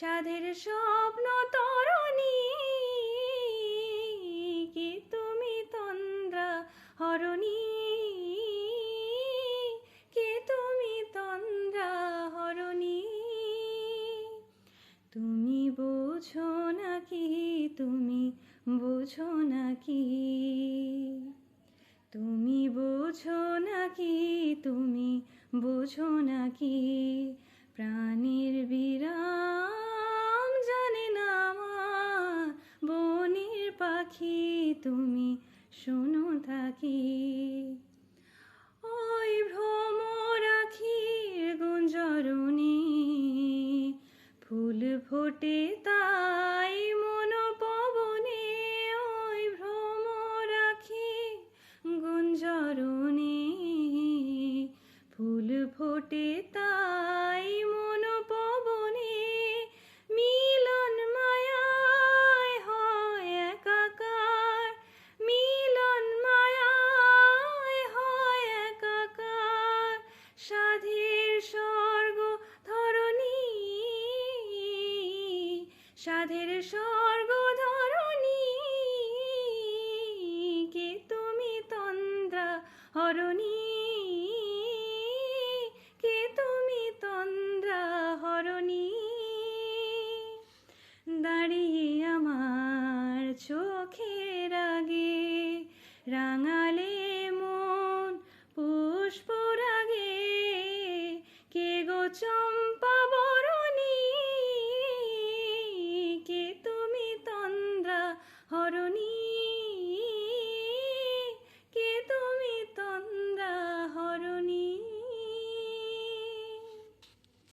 সাধের স্বপ্ন তরণী। কি তুমি তন্দ্রা হরণী? কে তুমি তন্দ্রা হরণী? তুমি বোঝো নাকি? তুমি বোঝো নাকি? তুমি বোঝো নাকি? তুমি বোঝো নাকি? প্রাণীর বিরাম জানে না আমার। বনের পাখি তুমি শোনো থাকি। ওই ভ্রমরাখির গুঞ্জরণী ফুল ফোটে তাই মন পবনে ওই ভ্রম রাখি গুঞ্জরণী ফুল ফোটে তাই সাধের স্বর্গ ধরণী কে তুমি তন্দ্রা হরণী? কে তুমি তন্দ্রা হরণী? দাঁড়িয়ে আমার চোখের আগে রাঙা